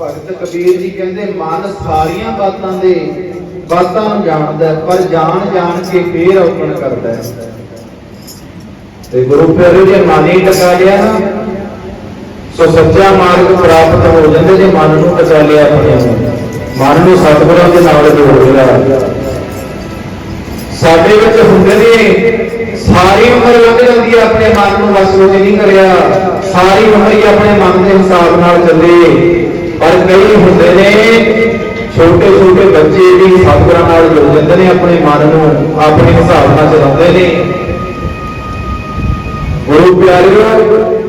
ਭਗਤ ਕਬੀਰ ਜੀ ਕਹਿੰਦੇ, ਮਨ ਸਾਰੀਆਂ ਬਾਤਾਂ ਦੇ ਬਾਤਾਂ ਨੂੰ ਜਾਣਦਾ ਪਰ ਜਾਣ ਜਾਣ ਕੇ ਫੇਰ ਔਕਣ ਕਰਦਾ ਹੈ। ਤੇ ਗੁਰੂ ਪਿਆਰੇ ਜੇ ਮਨ ਹੀ ਟਕਾ ਲਿਆ ਨਾ, ਸੋ ਸੱਚਾ ਮਾਰਗ ਪ੍ਰਾਪਤ ਹੋ ਜਾਂਦੇ ਜੇ ਮਨ ਨੂੰ ਟਕਾ ਲਿਆ ਆਪਣੇ ਮਨ ਨੂੰ ਸਤਿਗੁਰਾਂ ਦੇ ਨਾਲ ਜੋੜ ਲਿਆ। ਸਾਡੇ ਵਿੱਚ ਹੁੰਦੇ ਨੇ, ਸਾਰੀ ਉਮਰ ਲੰਘ ਜਾਂਦੀ ਹੈ ਆਪਣੇ ਮਨ ਨੂੰ ਵਸ ਵਿੱਚ ਨਹੀਂ ਕਰਿਆ। ਸਾਰੀ ਉਮਰ ਹੀ ਆਪਣੇ ਮਨ ਦੇ ਹਿਸਾਬ ਨਾਲ ਚੱਲੇ। ਪਰ ਕਈ ਹੁੰਦੇ ਨੇ ਛੋਟੇ ਛੋਟੇ ਬੱਚੇ ਵੀ ਸਤਿਗੁਰਾਂ ਨਾਲ ਜੁੜ ਜਾਂਦੇ ਨੇ, ਆਪਣੇ ਮਨ ਨੂੰ ਆਪਣੇ ਹਿਸਾਬ ਨਾਲ ਚਲਾਉਂਦੇ ਨੇ। ਗੁਰੂ ਪਿਆਰਿਓ,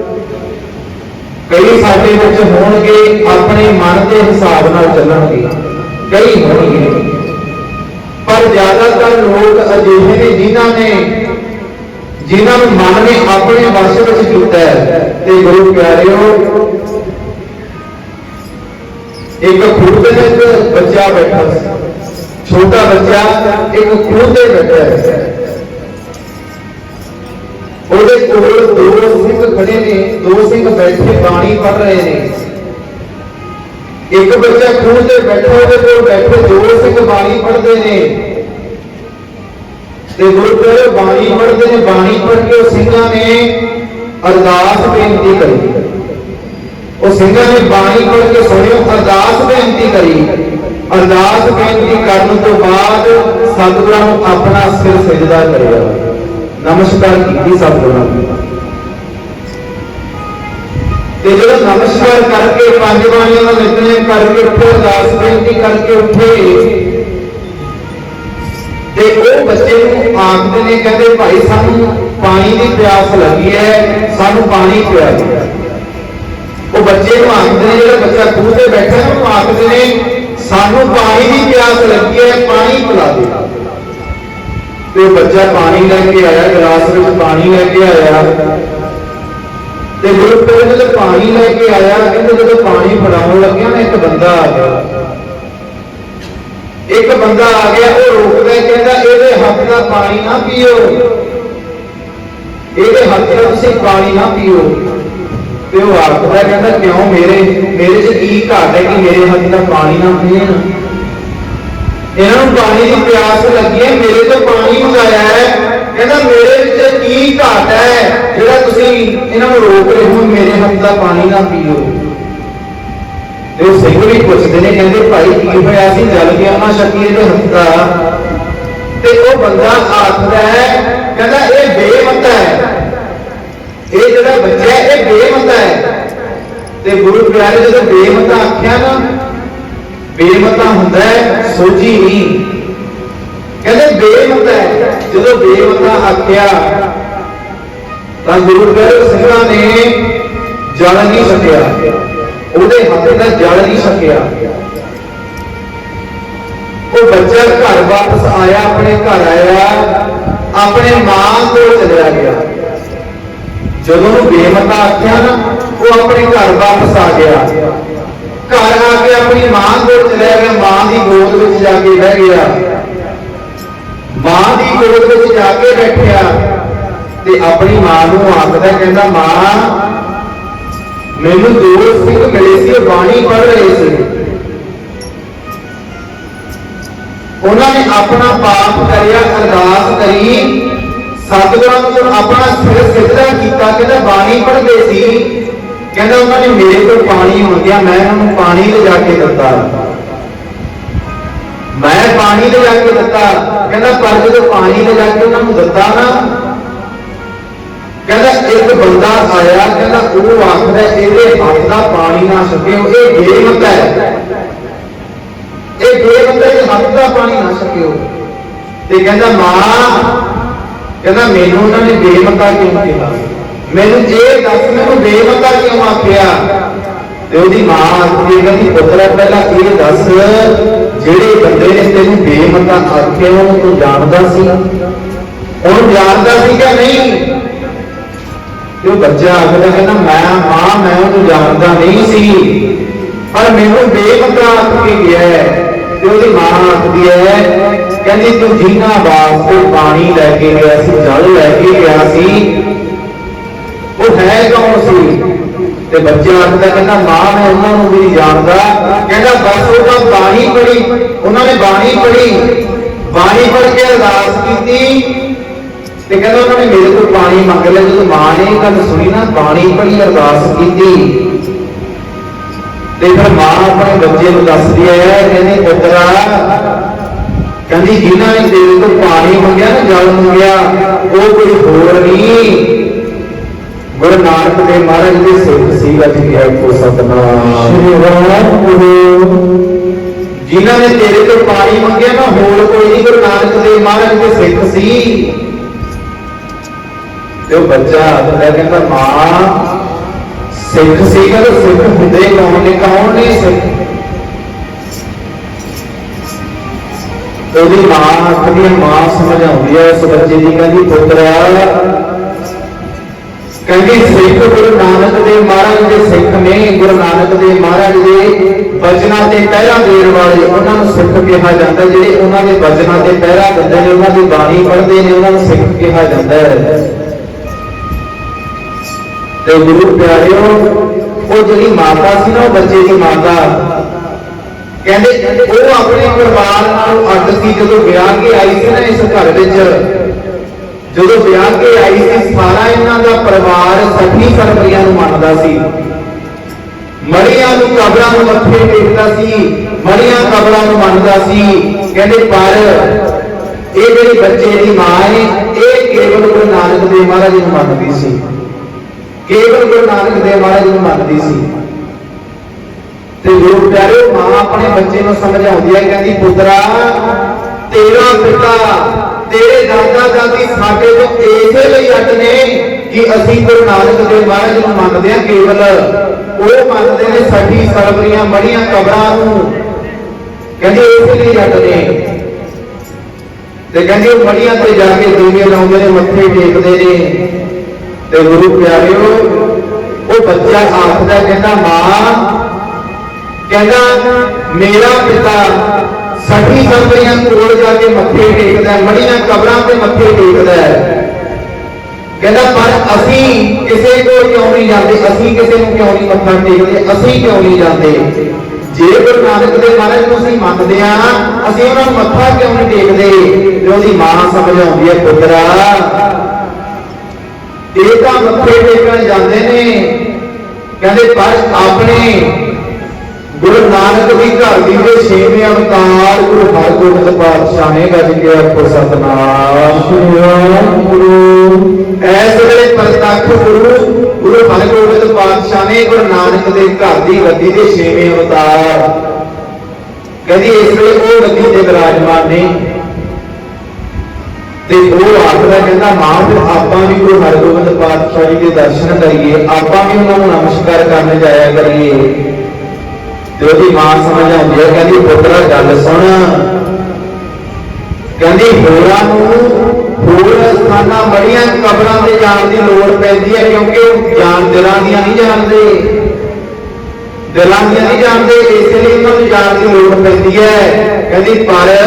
ਕਈ ਸਾਡੇ ਵਿੱਚ ਹੋਣਗੇ, ਆਪਣੇ ਮਨ ਦੇ ਹਿਸਾਬ ਨਾਲ ਚੱਲਣਗੇ। ਕਈ ਹੋਣਗੇ। ਪਰ ਜ਼ਿਆਦਾਤਰ ਲੋਕ ਅਜਿਹੇ ਨੇ ਜਿਨ੍ਹਾਂ ਨੇ, ਜਿਨ੍ਹਾਂ ਨੂੰ ਮਨ ਨੇ ਆਪਣੇ ਵਸ ਵਿੱਚ ਕੀਤਾ ਹੈ। ਤੇ ਗੁਰੂ ਪਿਆਰਿਓ ਇੱਕ ਖੂਹ ਦੇ ਵਿੱਚ ਬੱਚਾ ਬੈਠਾ ਸੀ। ਛੋਟਾ ਬੱਚਾ ਇੱਕ ਖੂਹ ਤੇ ਬੈਠਾ ਹੈ ਉਹਦੇ ਕੋਲ ਦੋ ਸਿੰਘ ਖੜੇ ਨੇ, ਦੋ ਸਿੰਘ ਬੈਠੇ ਬਾਣੀ ਪੜ ਰਹੇ ਨੇ। ਇੱਕ ਬੱਚਾ ਖੂਹ ਤੇ ਬੈਠਾ, ਉਹਦੇ ਕੋਲ ਬੈਠੇ ਦੋ ਸਿੰਘ ਬਾਣੀ ਪੜ੍ਹਦੇ ਨੇ। ਤੇ ਗੁਰੂ ਪਿਆਰੇ ਬਾਣੀ ਪੜ੍ਹਦੇ ਨੇ, ਬਾਣੀ ਪੜ੍ਹ ਕੇ ਉਹ ਸਿੰਘਾਂ ਨੇ ਅਰਦਾਸ ਬੇਨਤੀ ਕਰੀ। ਉਹ ਸਿੰਘਾਂ ਨੇ ਬਾਣੀ ਪੜ੍ਹ ਕੇ ਸੁਣਿਓ, ਅਰਦਾਸ ਬੇਨਤੀ ਕਰੀ। ਅਰਦਾਸ ਬੇਨਤੀ ਕਰਨ ਤੋਂ ਬਾਅਦ ਸਤਿਗੁਰਾਂ ਨੂੰ ਆਪਣਾ ਸਿਰ ਸਜਦਾ ਕਰਿਆ ਨਮਸਕਾਰ ਕੀਤੀ ਸਤਿਗੁਰਾਂ ਨੂੰ ਤੇ ਜਦੋਂ ਨਮਸਕਾਰ ਕਰਕੇ ਪੰਜ ਬਾਣੀਆਂ ਦਾ ਨਿਤਨੇਮ ਕਰਕੇ ਉੱਠੇ, ਅਰਦਾਸ ਬੇਨਤੀ ਕਰਕੇ ਉੱਠੇ। ਤੇ ਉਹ ਬੱਚੇ ਨੂੰ ਆਖਦੇ ਨੇ, ਕਹਿੰਦੇ, ਭਾਈ, ਸਾਨੂੰ ਪਾਣੀ ਦੀ ਪਿਆਸ ਲੱਗੀ ਹੈ, ਸਾਨੂੰ ਪਾਣੀ ਪਿਆ ਦਿਓ ਉਹ ਬੱਚੇ ਨੂੰ ਆਖਦੇ ਨੇ, ਜਿਹੜਾ ਬੱਚਾ ਖੂਹ ਤੇ ਬੈਠਾ ਹੈ, ਉਹਨੂੰ ਆਖਦੇ ਨੇ, ਸਾਨੂੰ ਪਾਣੀ ਦੀ ਪਿਆਸ ਲੱਗੀ ਹੈ, ਪਾਣੀ ਪਿਲਾ ਦੇ। ਤੇ ਬੱਚਾ ਪਾਣੀ ਲੈ ਕੇ ਆਇਆ, ਗਲਾਸ ਵਿੱਚ ਪਾਣੀ ਲੈ ਕੇ ਆਇਆ। ਤੇ ਗੁਰੂ ਪਿਆਰੇ ਜਦੋਂ ਪਾਣੀ ਲੈ ਕੇ ਆਇਆ, ਕਹਿੰਦੇ ਜਦੋਂ ਪਾਣੀ ਫੜਾਉਣ ਲੱਗਿਆ ਨਾ, ਇੱਕ ਬੰਦਾ ਆ ਗਿਆ। ਇੱਕ ਬੰਦਾ ਆ ਗਿਆ, ਉਹ ਰੋਕਦਾ ਕਹਿੰਦਾ, ਇਹਦੇ ਹੱਥ ਦਾ ਪਾਣੀ ਨਾ ਪੀਓ। ਇਹਦੇ ਹੱਥ ਦਾ ਤੁਸੀਂ ਪਾਣੀ ਨਾ ਪੀਓ। ਤੇ ਉਹ ਆਖਦਾ ਹੈ, ਕਹਿੰਦਾ ਕਿਉਂ ਮੇਰੇ ਮੇਰੇ 'ਚ ਕੀ ਘਾਟ ਹੈ ਕਿ ਮੇਰੇ ਹੱਥ ਦਾ ਪਾਣੀ ਨਾ ਪੀਣ ਇਹਨਾਂ ਨੂੰ ਪਾਣੀ ਦੀ ਪਿਆਸ ਲੱਗੀ ਹੈ ਮੇਰੇ ਤੋਂ ਪਾਣੀ ਮੰਗਾਇਆ ਹੈ। ਕਹਿੰਦਾ ਮੇਰੇ ਵਿੱਚ ਕੀ ਘਾਟ ਹੈ ਜਿਹੜਾ ਤੁਸੀਂ ਇਹਨਾਂ ਨੂੰ ਰੋਕ ਰਹੇ ਹੋ ਮੇਰੇ ਹੱਥ ਦਾ ਪਾਣੀ ਨਾ ਪੀਓ? ਤੇ ਉਹ ਸਿੰਘ ਵੀ ਪੁੱਛਦੇ ਨੇ ਕਹਿੰਦੇ ਭਾਈ ਕੀ ਹੋਇਆ ਸੀ? ਜਲ ਗਿਆ ਨਾ ਸ਼ੱਕੀ ਇਹਦੇ ਹੱਥ ਦਾ? ਤੇ ਉਹ ਬੰਦਾ ਆਖਦਾ ਹੈ ਕਹਿੰਦਾ ਇਹ ਬੇਮਤਾ ਹੈ। ਇਹ ਜਿਹੜਾ ਬੱਚਾ ਹੈ ਇਹ ਬੇਮਤਾ ਹੈ ਤੇ ਗੁਰੂ ਪਿਆਰੇ, ਜਦੋਂ ਬੇਮਤਾ ਆਖਿਆ ਨਾ, ਬੇਮਤਾ ਹੁੰਦਾ ਹੈ, ਸੋਝੀ ਨਹੀਂ। ਕਹਿੰਦੇ ਬੇਮਤਾ ਹੈ। ਜਦੋਂ ਬੇਮਤਾ ਆਖਿਆ, ਤਾਂ ਗੁਰੂ ਪਿਆਰੇ ਸਿੰਘਾਂ ਨੇ ਜਲ ਨਹੀਂ ਸਕਿਆ ਉਹਦੇ ਹੱਥ ਦਾ ਜਲ ਨਹੀਂ ਸਕਿਆ ਉਹ ਬੱਚਾ ਘਰ ਵਾਪਸ ਆਇਆ, ਆਪਣੇ ਘਰ ਆਇਆ, ਆਪਣੇ ਮਾਂ ਕੋਲ ਚਲਿਆ ਗਿਆ। ਜਦੋਂ ਉਹ ਬੇਮਤਾ ਆਖਿਆ ਨਾ ਉਹ ਆਪਣੇ ਘਰ ਵਾਪਸ ਆ ਗਿਆ। ਘਰ ਆ ਕੇ ਆਪਣੀ ਮਾਂ ਕੋਲ ਚਲਿਆ ਗਿਆ, ਮਾਂ ਦੀ ਗੋਦ ਵਿੱਚ ਜਾ ਕੇ ਬਹਿ ਗਿਆ। ਮਾਂ ਦੀ ਗੋਦ ਵਿੱਚ ਜਾ ਕੇ ਬੈਠਿਆ ਤੇ ਆਪਣੀ ਮਾਂ ਨੂੰ ਆਖਦਾ ਕਹਿੰਦਾ, ਮਾਂ, ਮੈਨੂੰ ਦੋ ਸਿੰਘ ਮਿਲੇ ਸੀ, ਉਹ ਬਾਣੀ ਪੜ੍ਹ ਰਹੇ ਸੀ। ਉਹਨਾਂ ਨੇ ਆਪਣਾ ਪਾਪ ਕਰਿਆ, ਅਰਦਾਸ ਕਰੀ। ਸਤਿਗੁਰਾਂ ਨੂੰ ਆਪਣਾ ਸਿਰ ਸਿੱਧਾ ਕੀਤਾ, ਕਹਿੰਦਾ, ਬਾਣੀ ਪੜ੍ਹਦੇ ਸੀ। ਕਹਿੰਦਾ ਉਹਨਾਂ ਨੇ ਮੇਰੇ ਕੋਲ ਪਾਣੀ ਮੰਗਿਆ, ਮੈਂ ਉਹਨਾਂ ਨੂੰ ਪਾਣੀ ਲਿਜਾ ਕੇ ਦਿੱਤਾ। ਮੈਂ ਪਾਣੀ ਲਿਜਾ ਕੇ ਦਿੱਤਾ। ਕਹਿੰਦਾ, ਪਰ ਜਦੋਂ ਪਾਣੀ ਲਿਜਾ ਕੇ ਉਹਨਾਂ ਨੂੰ ਦਿੱਤਾ ਨਾ, ਕਹਿੰਦਾ, ਇੱਕ ਬੰਦਾ ਆਇਆ, ਕਹਿੰਦਾ, ਉਹ ਆਖਦਾ, ਇਹਦੇ ਹੱਥ ਦਾ ਪਾਣੀ ਨਾ ਸਕਿਓ ਇਹ ਬੇਮਤ ਹੈ। ਇਹ ਬੇਮਤ ਦੇ ਹੱਥ ਦਾ ਪਾਣੀ ਨਾ ਸਕਿਓ ਤੇ ਕਹਿੰਦਾ, ਮਾਂ, ਕਹਿੰਦਾ, ਮੈਨੂੰ ਉਹਨਾਂ ਨੇ ਬੇਮਤਾ ਕਿਉਂ ਕਿਹਾ ਮੈਨੂੰ ਜੇ ਦੱਸ, ਮੈਨੂੰ ਬੇਮਤਾ ਕਿਉਂ ਆਖਿਆ? ਤੇ ਉਹਦੀ ਮਾਂ ਆਖਦੀ ਹੈ ਕਹਿੰਦੀ, ਪੁੱਤਰਾ, ਪਹਿਲਾਂ ਇਹ ਦੱਸ, ਜਿਹੜੇ ਬੰਦੇ ਨੇ ਤੈਨੂੰ ਬੇਮਤਾ ਆਖਿਆ, ਉਹਨੂੰ ਤੂੰ ਜਾਣਦਾ ਸੀ? ਉਹਨੂੰ ਜਾਣਦਾ ਸੀ ਕਿ ਨਹੀਂ? ਤੇ ਉਹ ਬੱਚਾ ਆਖਦਾ, ਕਹਿੰਦਾ, ਮੈਂ, ਮਾਂ, ਮੈਂ ਉਹਨੂੰ ਜਾਣਦਾ ਨਹੀਂ ਸੀ। ਪਰ ਮੈਨੂੰ ਬੇਮਤਾ ਆਖ ਕੇ ਗਿਆ ਤੇ ਉਹਦੀ ਮਾਂ ਆਖਦੀ ਹੈ, ਕਹਿੰਦੀ, ਤੂੰ ਜਿੰਨਾ ਵਾਸਤੇ ਪਾਣੀ ਲੈ ਕੇ ਗਿਆ ਸੀ, ਜਲ ਲੈ ਕੇ ਗਿਆ ਸੀ। ਉਹ ਹੈ ਕੌਣ ਸੀ? ਤੇ ਬੱਚਾ ਆਖਦਾ ਕਹਿੰਦਾ, ਮਾਂ, ਮੈਂ ਉਹਨਾਂ ਨੂੰ ਵੀ ਜਾਣਦਾ ਕਹਿੰਦਾ, ਬਸ ਉਹ ਤਾਂ ਬਾਣੀ ਪੜੀ ਉਹਨਾਂ ਨੇ ਬਾਣੀ ਪੜੀ ਬਾਣੀ ਪੜ ਕੇ ਅਰਦਾਸ ਕੀਤੀ। ਤੇ ਕਹਿੰਦਾ, ਉਹਨਾਂ ਨੇ ਮੇਰੇ ਕੋਲ ਪਾਣੀ ਮੰਗ ਲਿਆ। ਜਦੋਂ ਮਾਂ ਨੇ ਗੱਲ ਸੁਣੀ ਨਾ, ਬਾਣੀ ਪੜੀ ਅਰਦਾਸ ਕੀਤੀ। ਤੇ ਫਿਰ ਮਾਂ ਆਪਣੇ ਬੱਚੇ ਨੂੰ ਦੱਸਦੀ ਹੈ, ਕਹਿੰਦੀ, ਪੁੱਤਰਾ, ਕਹਿੰਦੀ, ਜਿਨ੍ਹਾਂ ਨੇ ਤੇਰੇ ਤੋਂ ਪਾਣੀ ਮੰਗਿਆ ਨਾ, ਜਲ ਮੰਗਿਆ, ਉਹ ਕੋਈ ਹੋਰ ਨਹੀਂ। ਗੁਰੂ ਨਾਨਕ ਦੇਵ ਮਹਾਰਾਜ ਦੇ ਸਿੱਖ ਸੀ ਅੱਜ ਕਿਹਾ ਕੋ ਸਤਨਾਮ। ਸ਼੍ਰੀ ਵਾਹਿਗੁਰੂ। ਜਿਨ੍ਹਾਂ ਨੇ ਤੇਰੇ ਤੋਂ ਪਾਣੀ ਮੰਗਿਆ ਨਾ ਹੋਰ ਕੋਈ ਨਹੀਂ ਗੁਰੂ ਨਾਨਕ ਦੇਵ ਮਹਾਰਾਜ ਦੇ ਸਿੱਖ ਸੀ। ਤੇ ਉਹ ਬੱਚਾ ਆਖਦਾ ਕਹਿੰਦਾ ਮਾਂ ਸਿੱਖ ਸੀ ਕਹਿੰਦਾ ਸਿੱਖ ਹੁੰਦੇ ਕੌਣ ਨੇ ਕੌਣ ਨੇ ਸਿੱਖ? ਉਹਦੀ ਮਾਂ ਆਖਦੀ ਮਾਂ ਸਮਝਾਉਂਦੀ ਹੈ ਉਸ ਬੱਚੇ ਦੀ ਕਹਿੰਦੀ ਪੁੱਤਰਾ ਕਹਿੰਦੇ ਸਿੱਖ ਗੁਰੂ ਨਾਨਕ ਦੇਵ ਮਹਾਰਾਜ ਦੇ ਸਿੱਖ ਨੇ, ਗੁਰੂ ਨਾਨਕ ਦੇਵ ਮਹਾਰਾਜ ਦੇ ਵਚਨਾਂ ਤੇ ਪਹਿਰਾ ਦੇਣ ਵਾਲੇ ਉਹਨਾਂ ਨੂੰ ਸਿੱਖ ਕਿਹਾ ਜਾਂਦਾ, ਜਿਹੜੇ ਉਹਨਾਂ ਦੇ ਵਚਨਾਂ ਤੇ ਪਹਿਰਾ ਦਿੰਦੇ ਨੇ, ਉਹਨਾਂ ਦੀ ਬਾਣੀ ਪੜ੍ਹਦੇ ਨੇ, ਉਹਨਾਂ ਨੂੰ ਸਿੱਖ ਕਿਹਾ ਜਾਂਦਾ ਹੈ। ਤੇ ਗੁਰੂ ਪਿਆਰਿਓ, ਉਹ ਜਿਹੜੀ ਮਾਤਾ ਸੀ ਨਾ, ਉਹ ਬੱਚੇ ਦੀ ਮਾਤਾ, ਕਹਿੰਦੇ ਉਹ ਆਪਣੇ ਪਰਿਵਾਰ ਨਾਲ ਅੱਡ ਸੀ, ਜਦੋਂ ਵਿਆਹ ਕੇ ਆਈ ਸੀ ਨਾ ਇਸ ਘਰ ਵਿੱਚ ਜਦੋਂ ਵਿਆਹ ਕੇ ਆਈ ਸੀ, ਸਾਰਾ ਇਹਨਾਂ ਦਾ ਪਰਿਵਾਰ ਸਖੀ ਸਰਬਰੀਆਂ ਨੂੰ ਮੰਨਦਾ ਸੀ। ਮੜੀਆਂ ਨੂੰ ਕਬਰਾਂ ਨੂੰ ਮੱਥੇ ਟੇਕਦਾ ਸੀ ਮੜੀਆਂ ਕਬਰਾਂ ਨੂੰ ਮੰਨਦਾ ਸੀ। ਕਹਿੰਦੇ, ਪਰ ਇਹ ਜਿਹੜੀ ਬੱਚੇ ਦੀ ਮਾਂ ਹੈ ਇਹ ਕੇਵਲ ਗੁਰੂ ਨਾਨਕ ਦੇਵ ਮਹਾਰਾਜ ਨੂੰ ਮੰਨਦੀ ਸੀ। ਕੇਵਲ ਗੁਰੂ ਨਾਨਕ ਦੇਵ ਮਹਾਰਾਜ ਨੂੰ ਮੰਨਦੀ ਸੀ। ਤੇ ਗੁਰੂ ਪਿਆਰੇ, ਮਾਂ ਆਪਣੇ ਬੱਚੇ ਨੂੰ ਸਮਝਾਉਂਦੀ ਹੈ ਕਹਿੰਦੀ, ਪੁੱਤਰਾ, ਤੇਰਾ ਪਿਤਾ ਤੇਰੇ ਦਾਦਾ ਦਾਦੀ ਸਾਡੇ ਤੋਂ ਇਸੇ ਲਈ ਅੱਡ ਨੇ ਕਿ ਅਸੀਂ ਗੁਰੂ ਨਾਨਕ ਦੇਵ ਮਹਾਰਾਜ ਨੂੰ ਮੰਨਦੇ ਹਾਂ ਕੇਵਲ। ਉਹ ਮੰਨਦੇ ਨੇ ਸਾਡੀ ਸਰਬਰੀਆਂ ਮੜੀਆਂ ਕਬਰਾਂ ਨੂੰ। ਕਹਿੰਦੇ ਇਸੇ ਲਈ ਅੱਡ ਨੇ। ਤੇ ਕਹਿੰਦੇ ਉਹ ਮੜੀਆਂ ਤੇ ਜਾ ਕੇ ਦੀਵੇ ਲਾਉਂਦੇ ਨੇ, ਮੱਥੇ ਟੇਕਦੇ ਨੇ। ਤੇ ਗੁਰੂ ਪਿਆਰਿਓ, ਉਹ ਬੱਚਾ ਆਖਦਾ ਕਹਿੰਦਾ, ਮਾਂ, ਕਹਿੰਦਾ, ਮੇਰਾ ਪਿਤਾ ਸਖੀ ਸਰਬਰੀਆਂ ਕੋਲ ਜਾ ਕੇ ਮੱਥੇ ਟੇਕਦਾ ਮੜੀਆਂ ਕਬਰਾਂ ਤੇ ਮੱਥੇ ਟੇਕਦਾ ਕਹਿੰਦਾ, ਪਰ ਅਸੀਂ ਕਿਸੇ ਕੋਲ ਕਿਉਂ ਨਹੀਂ ਜਾਂਦੇ? ਅਸੀਂ ਕਿਸੇ ਨੂੰ ਕਿਉਂ ਨਹੀਂ ਮੱਥਾ ਟੇਕਦੇ? ਅਸੀਂ ਕਿਉਂ ਨਹੀਂ ਜਾਂਦੇ? ਜੇ ਗੁਰੂ ਨਾਨਕ ਦੇ ਮਹਾਰਾਜ ਨੂੰ ਅਸੀਂ ਮੰਨਦੇ ਆ, ਅਸੀਂ ਉਹਨਾਂ ਨੂੰ ਮੱਥਾ ਕਿਉਂ ਨਹੀਂ ਟੇਕਦੇ? ਤੇ ਉਹਦੀ ਮਾਂ ਸਮਝਾਉਂਦੀ ਹੈ, ਪੁੱਤਰਾ, ਇਹ ਤਾਂ ਮੱਥੇ ਟੇਕਣ ਜਾਂਦੇ ਨੇ। ਕਹਿੰਦੇ, ਪਰ ਆਪਣੇ ਗੁਰੂ ਨਾਨਕ ਦੀ ਘਰ ਦੀ ਦੇ ਛੇਵੇਂ ਅਵਤਾਰ ਗੁਰੂ ਹਰਗੋਬਿੰਦ ਪਾਤਸ਼ਾਹ ਨੇ ਗੱਜ ਕੇ ਸਤਨਾਮ ਸ਼੍ਰੀ ਵਾਹਿਗੁਰੂ। ਐਸ ਵੇਲੇ ਪ੍ਰਤੱਖ ਗੁਰੂ ਗੁਰੂ ਹਰਗੋਬਿੰਦ ਪਾਤਸ਼ਾਹ ਨੇ ਗੁਰੂ ਨਾਨਕ ਦੇ ਘਰ ਦੀ ਗੱਦੀ ਦੇ ਛੇਵੇਂ ਅਵਤਾਰ ਕਹਿੰਦੀ, ਇਸ ਵੇਲੇ ਉਹ ਗੱਦੀ ਤੇ ਵਿਰਾਜਮਾਨ ਨੇ। ਤੇ ਉਹ ਆਖਦਾ ਕਹਿੰਦਾ, ਮਾਂ ਆਪਾਂ ਵੀ ਗੁਰੂ ਹਰਗੋਬਿੰਦ ਪਾਤਸ਼ਾਹ ਜੀ ਦੇ ਦਰਸ਼ਨ ਕਰੀਏ, ਆਪਾਂ ਵੀ ਉਹਨਾਂ ਨੂੰ ਨਮਸਕਾਰ ਕਰਨ ਜਾਇਆ ਕਰੀਏ। ਤੇ ਉਹਦੀ ਮਾਂ ਸਮਝਾਉਂਦੀ ਹੈ, ਕਹਿੰਦੀ ਪੁੱਤਰਾ, ਗੱਲ ਸੁਣ। ਕਹਿੰਦੀ ਹੋਰਾਂ ਨੂੰ ਹੋਰ ਸਥਾਨਾਂ, ਬੜੀਆਂ ਕਬਰਾਂ ਤੇ ਜਾਣ ਦੀ ਲੋੜ ਪੈਂਦੀ ਹੈ, ਕਿਉਂਕਿ ਉਹ ਜਾਣ ਦਿਲਾਂ ਦੀਆਂ ਨਹੀਂ ਜਾਣਦੇ। ਦਿਲਾਂ ਦੀਆਂ ਨਹੀਂ ਜਾਣਦੇ, ਇਸੇ ਲਈ ਉਹਨਾਂ ਨੂੰ ਜਾਣ ਦੀ ਲੋੜ ਪੈਂਦੀ ਹੈ। ਕਹਿੰਦੀ, ਪਰ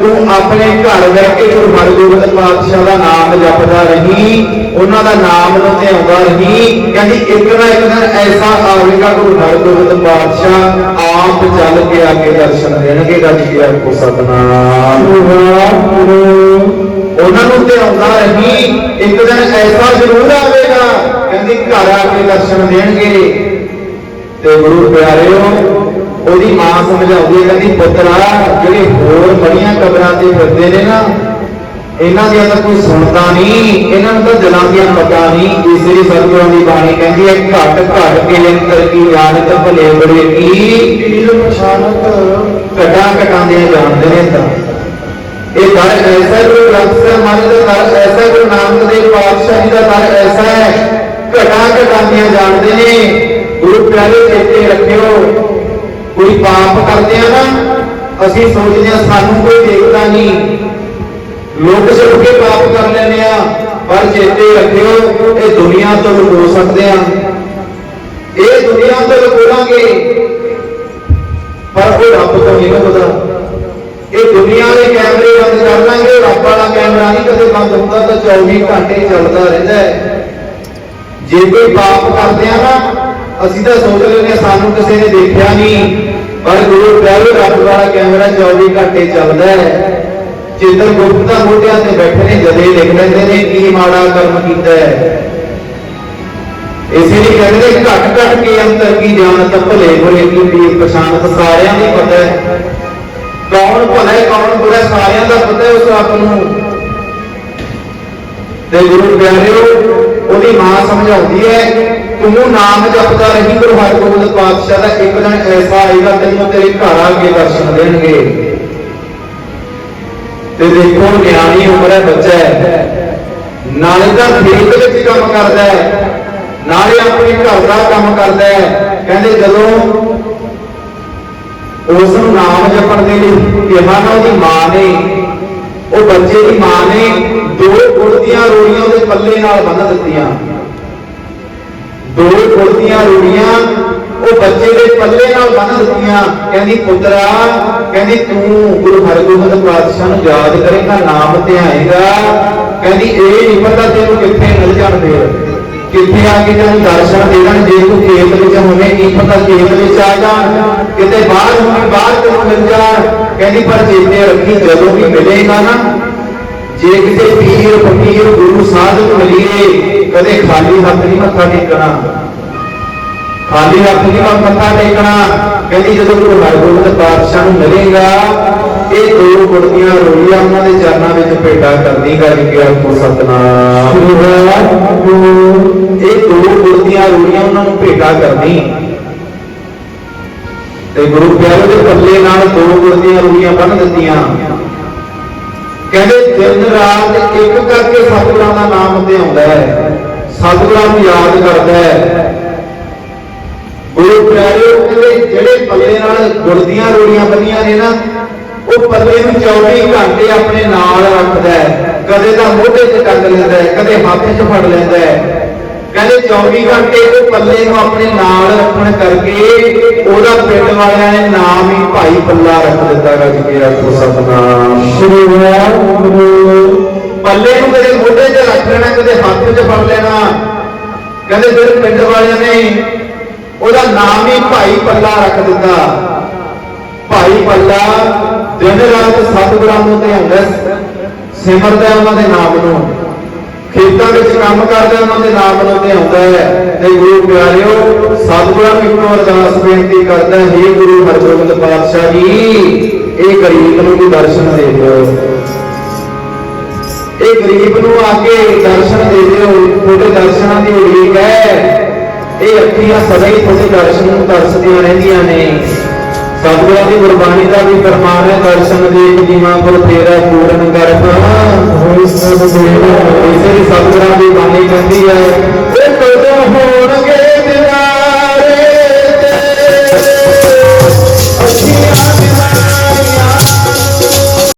ਤੂੰ ਆਪਣੇ ਘਰ ਬਹਿ ਕੇ ਗੁਰੂ ਹਰਗੋਬਿੰਦ ਪਾਤਸ਼ਾਹ ਦਾ ਨਾਮ ਜਪਦਾ ਰਹੀਂ। ਉਹਨਾਂ ਦਾ ਨਾਮ ਲੁਧਿਆਉਂਦਾ ਰਹੀਂ ਕਹਿੰਦੀ ਇੱਕ ਨਾ ਇੱਕ ਦਿਨ ਐਸਾ ਆਵੇਗਾ ਗੁਰੂ ਹਰਗੋਬਿੰਦ ਪਾਤਸ਼ਾਹ, ਆਪ ਚੱਲ ਕੇ ਆ ਕੇ ਦਰਸ਼ਨ ਦੇਣਗੇ ਗੱਜ ਕੇ ਆਖੋ ਸਤਨਾਮ। ਉਹਨਾਂ ਨੂੰ ਧਿਆਉਂਦਾ ਰਹੀ ਇੱਕ ਦਿਨ ਐਸਾ ਜ਼ਰੂਰ ਆਵੇਗਾ, ਕਹਿੰਦੀ ਘਰ ਆ ਕੇ ਦਰਸ਼ਨ ਦੇਣਗੇ। ਤੇ ਗੁਰੂ ਪਿਆਰਿਓ, ਉਹਦੀ ਮਾਂ ਸਮਝਾਉਂਦੀ ਹੈ, ਕਹਿੰਦੀ ਪੁੱਤਰਾ, ਜਿਹੜੇ ਹੋਰ ਬੜੀਆਂ ਕਬਰਾਂ ਤੇ ਫਿਰਦੇ ਨੇ ਨਾ ਇਹਨਾਂ ਦੀਆਂ ਤਾਂ ਕੋਈ ਸੁਣਦਾ ਨਹੀਂ, ਇਹਨਾਂ ਨੂੰ ਤਾਂ ਦਿਲਾਂ ਦੀਆਂ ਪਤਾ ਨਹੀਂ ਇਸ ਲਈ ਸਤਿਗੁਰਾਂ ਦੀ ਬਾਣੀ ਕਹਿੰਦੀ ਹੈ, ਘਟ ਘਟ ਕੇ ਅੰਤਰ ਕੀ ਜਾਣਤ ਭਲੇ ਬੜੇ ਕੀ? ਪਛਾਨਤ ਘਟਾਂ ਘਟਾਂ ਜਾਣਦੇ ਨੇ ਤਾਂ। ਇਹ ਦਰ ਐਸਾ ਗੁਰੂ ਗ੍ਰੰਥ ਸਾਹਿਬ ਮਹਾਰਾਜ ਦਾ ਦਰ ਐਸਾ ਗੁਰੂ ਨਾਨਕ ਦੇਵ ਪਾਤਸ਼ਾਹ ਜੀ ਦਾ ਦਰ ਐਸਾ ਹੈ, ਘਟਾ ਘਟਾਂ ਜਾਣਦੇ ਨੇ। ਗੁਰੂ ਪਿਆਰੇ ਚੇਤੇ ਰੱਖਿਓ, ਕੋਈ ਪਾਪ ਕਰਦੇ ਆ ਨਾ, ਅਸੀਂ ਸੋਚਦੇ ਆ ਸਾਨੂੰ ਕੋਈ ਦੇਖਦਾ ਨਹੀਂ। ਲੈਂਦੇ ਆ, ਪਰ ਚੇਤੇ ਰੱਖਿਓ, ਇਹ ਦੁਨੀਆ ਤੋਂ ਲੁਕੋ ਸਕਦੇ ਆ। ਇਹ ਦੁਨੀਆ ਤੋਂ ਲੁਕੋਵਾਂਗੇ, ਪਰ ਉਹ ਰੱਬ ਤੋਂ ਨਹੀਂ ਲੁਕਦਾ। ਇਹ ਦੁਨੀਆ ਦੇ ਕੈਮਰੇ ਬੰਦ ਕਰ ਲਾਂਗੇ, ਰੱਬ ਵਾਲਾ ਕੈਮਰਾ ਨਹੀਂ ਕਦੇ ਬੰਦ ਹੁੰਦਾ, ਤਾਂ 24 ਘੰਟੇ ਚੱਲਦਾ ਰਹਿੰਦਾ ਹੈ। ਜੇ ਕੋਈ ਪਾਪ ਕਰਦੇ ਆ ਨਾ, ਅਸੀਂ ਤਾਂ ਸੋਚ ਲੈਂਦੇ ਹਾਂ, ਸਾਨੂੰ ਕਿਸੇ ਨੇ ਦੇਖਿਆ ਨਹੀਂ, ਪਰ ਗੁਰੂ ਪਿਆਰੇ ਰੱਬ ਵਾਲਾ ਕੈਮਰਾ 24 ਘੰਟੇ ਚੱਲਦਾ ਹੈ। ਚੇਤਨ ਗੁਪਤਾ ਮੋਢਿਆਂ ਤੇ ਬੈਠੇ ਨੇ, ਜਦੇ ਲਿਖ ਲੈਂਦੇ ਨੇ, ਕੀ ਮਾੜਾ ਕਰਮ ਕੀਤਾ ਹੈ। ਇਸੇ ਲਈ ਕਹਿੰਦੇ ਨੇ, ਘਟ ਘਟ ਕੇ ਅੰਤਰ ਕੀ ਜਾਣਤ ਭਲੇ ਬੁਰੇ ਕੀ ਪੀਰ ਪਛਾਣਤ ਸਾਰਿਆਂ ਨੂੰ ਪਤਾ ਹੈ। ਕੌਣ ਭਲਾ ਹੈ, ਕੌਣ ਬੁਰਾ ਸਾਰਿਆਂ ਦਾ ਪਤਾ ਹੈ ਉਸ ਆਪ ਨੂੰ। ਤੇ ਗੁਰੂ ਪਿਆਰਿਓ, ਉਹਦੀ ਮਾਂ ਸਮਝਾਉਂਦੀ ਹੈ, ਤੂੰ ਨਾਮ ਜਪਦਾ ਰਹੀ ਗੁਰੂ ਹਰਗੋਬਿੰਦ ਪਾਤਸ਼ਾਹ ਦਾ, ਇੱਕ ਦਿਨ ਐਸਾ ਆਏਗਾ, ਤੈਨੂੰ ਤੇਰੇ ਘਰ ਆ ਕੇ ਦਰਸ਼ਨ ਦੇਣਗੇ। ਤੇ ਦੇਖੋ, ਨਿਆਣੀ ਉਮਰ ਹੈ, ਬੱਚਾ ਹੈ। ਨਾਲੇ ਤਾਂ ਖੇਤ ਵਿੱਚ ਕੰਮ ਕਰਦਾ ਹੈ। ਨਾਲੇ ਆਪਣੇ ਘਰ ਦਾ ਕੰਮ ਕਰਦਾ ਹੈ। ਕਹਿੰਦੇ ਜਦੋਂ ਉਸ ਨੂੰ ਨਾਮ ਜਪਣ ਦੇ ਲਈ ਕਿਹਾ ਨਾ ਉਹਦੀ ਮਾਂ ਨੇ, ਉਹ ਬੱਚੇ ਦੀ ਮਾਂ ਨੇ ਦੋ ਗੁੜ ਦੀਆਂ ਰੋੜੀਆਂ ਉਹਦੇ ਪੱਲੇ ਨਾਲ ਬੰਨ ਦਿੱਤੀਆਂ। ਦੋ ਗੁੜ ਦੀਆਂ ਰੋੜੀਆਂ ਉਹ ਬੱਚੇ ਦੇ ਪੱਲੇ ਨਾਲ ਬੰਨ ਦਿੱਤੀਆਂ। ਕਹਿੰਦੀ, ਪੁੱਤਰਾ, ਕਹਿੰਦੀ, ਤੂੰ ਗੁਰੂ ਹਰਗੋਬਿੰਦ ਪਾਤਸ਼ਾਹ ਨੂੰ ਯਾਦ ਕਰੇਗਾ, ਨਾਮ ਧਿਆਏਗਾ ਕਹਿੰਦੀ, ਇਹ ਨਹੀਂ ਪਤਾ ਤੈਨੂੰ ਕਿੱਥੇ ਮਿਲ ਜਾਣ ਕਿੱਥੇ ਆ ਕੇ ਤੈਨੂੰ ਦਰਸ਼ਨ ਦੇਣ? ਜੇ ਤੂੰ ਖੇਤ ਵਿੱਚ ਹੋਵੇਂ, ਕੀ ਪਤਾ ਖੇਤ ਵਿੱਚ ਆ ਜਾਣ? ਕਿਤੇ ਬਾਹਰ ਹੋਵੇਂ, ਬਾਹਰ ਤੈਨੂੰ ਮਿਲ ਜਾਣ? ਕਹਿੰਦੀ, ਪਰ ਚੇਤੇ ਰੱਖੀ, ਜਦੋਂ ਵੀ ਮਿਲੇਗਾ ਨਾ, ਜੇ ਕਿਤੇ ਪੀਰ ਫਕੀਰ ਗੁਰੂ ਸਾਧਕ ਮਿਲੀਏ, ਕਦੇ ਖਾਲੀ ਹੱਥ ਨਹੀਂ ਮੱਥਾ ਟੇਕਣਾ। ਖਾਲੀ ਹੱਥ ਨਹੀਂ ਮੱਥਾ ਟੇਕਣਾ। ਕਹਿੰਦੀ ਜਦੋਂ ਗੁਰੂ ਹਰਗੋਬਿੰਦ ਪਾਤਸ਼ਾਹ ਨੂੰ ਮਿਲੇਗਾ ਇਹ ਦੋ ਗੁਰਦੀਆਂ ਰੋਲੀਆਂ ਉਹਨਾਂ ਦੇ ਚਰਨਾਂ ਵਿੱਚ ਭੇਟਾ ਕਰਦੀ ਗਾ ਕਿ ਆਪੋ ਸਤਨਾਮ। ਇਹ ਦੋ ਗੁਰਦੀਆਂ ਰੋਲੀਆਂ ਉਹਨਾਂ ਨੂੰ ਭੇਟਾ ਕਰਨੀ ਤੇ ਗੁਰੂ ਪਿਆਰੇ ਦੇ ਪੱਲੇ ਨਾਲ ਦੋ ਗੁਰਦੀਆਂ ਰੋਲੀਆਂ ਬੰਨ ਦਿੱਤੀਆਂ। ਕਹਿੰਦੇ ਦਿਨ ਰਾਤ ਇੱਕ ਕਰਕੇ ਸਤਿਗੁਰਾਂ ਦਾ ਨਾਮ ਤੇ ਆਉਂਦਾ ਹੈ। ਸਤਿਗੁਰਾਂ ਨੂੰ ਯਾਦ ਕਰਦਾ ਹੈ। ਗੁਰੂ ਪਿਆਰੇ ਕਹਿੰਦੇ ਜਿਹੜੇ ਪੱਲੇ ਨਾਲ ਗੁਰਦੀਆਂ ਰੋੜੀਆਂ ਬੰਨੀਆਂ ਨੇ ਨਾ ਉਹ ਪੱਲੇ ਨੂੰ 24 ਘੰਟੇ ਆਪਣੇ ਨਾਲ ਰੱਖਦਾ ਹੈ। ਕਦੇ ਤਾਂ ਮੋਢੇ ਤੇ ਟੰਗ ਲੈਂਦਾ ਹੈ ਕਦੇ ਹੱਥ 'ਚ ਫੜ ਲੈਂਦਾ ਹੈ। ਕਹਿੰਦੇ 24 ਘੰਟੇ ਉਹ ਪੱਲੇ ਨੂੰ ਆਪਣੇ ਨਾਲ ਰੱਖਣ ਕਰਕੇ ਉਹਦਾ ਪਿੰਡ ਵਾਲਿਆਂ ਨੇ ਨਾਮ ਹੀ ਭਾਈ ਪੱਲਾ ਰੱਖ ਦਿੱਤਾ ਗਾ ਜੀ ਆਖੋ ਸਤਨਾਮ। ਸ੍ਰੀ ਵਾਹਿਗੁਰੂ। ਪੱਲੇ ਨੂੰ ਕਦੇ ਮੋਢੇ ਤੇ ਰੱਖ ਲੈਣਾ ਕਦੇ ਹੱਥ 'ਚ ਫੜ ਲੈਣਾ। ਕਹਿੰਦੇ ਫਿਰ ਪਿੰਡ ਵਾਲਿਆਂ ਨੇ ਉਹਦਾ ਨਾਮ ਹੀ ਭਾਈ ਪੱਲਾ ਰੱਖ ਦਿੱਤਾ। ਭਾਈ ਪੱਲਾ ਦਿਨ ਰਾਤ ਸਤਿਗੁਰਾਂ ਨੂੰ ਧਿਆਉਂਦਾ ਸਿਮਰਦਾ ਉਹਨਾਂ ਦੇ ਨਾਮ ਨੂੰ, ਖੇਤਾਂ ਵਿੱਚ ਕੰਮ ਕਰਦਾ ਉਹਨਾਂ ਦੇ ਨਾਮ ਨੂੰ ਧਿਆਉਂਦਾ ਹੈ ਤੇ ਗੁਰੂ ਪਿਆਰਿਓ, ਸਤਿਗੁਰਾਂ ਨੂੰ ਇੱਕੋ ਅਰਦਾਸ ਬੇਨਤੀ ਕਰਦਾ, ਹੈ ਗੁਰੂ ਹਰਗੋਬਿੰਦ ਪਾਤਸ਼ਾਹ ਜੀ, ਇਹ ਗਰੀਬ ਨੂੰ ਵੀ ਦਰਸ਼ਨ ਦੇ ਦਿਓ। ਇਹ ਗਰੀਬ ਨੂੰ ਆ ਕੇ ਦਰਸ਼ਨ ਦੇ ਦਿਓ ਤੁਹਾਡੇ ਇਹ ਅੱਖੀਆਂ ਸਦਾ ਹੀ ਤੁਹਾਡੇ ਦਰਸ਼ਨ ਨੂੰ ਤਰਸਦੀਆਂ ਰਹਿੰਦੀਆਂ ਨੇ। ਸਤਿਗੁਰਾਂ ਦੀ ਗੁਰਬਾਣੀ ਦਾ ਵੀ ਫਰਮਾਨ ਹੈ ਦਰਸ਼ਨ ਦੇਖ ਜੀਵਾਂ ਗੁਰ ਤੇਰਾ ਪੂਰਨ ਕਰਤਾ ਹੋਈ ਸਭ ਦੇਵਾ ਇਸੇ ਸਤਿਗੁਰਾਂ ਦੀ ਬਾਣੀ ਕਹਿੰਦੀ ਹੈ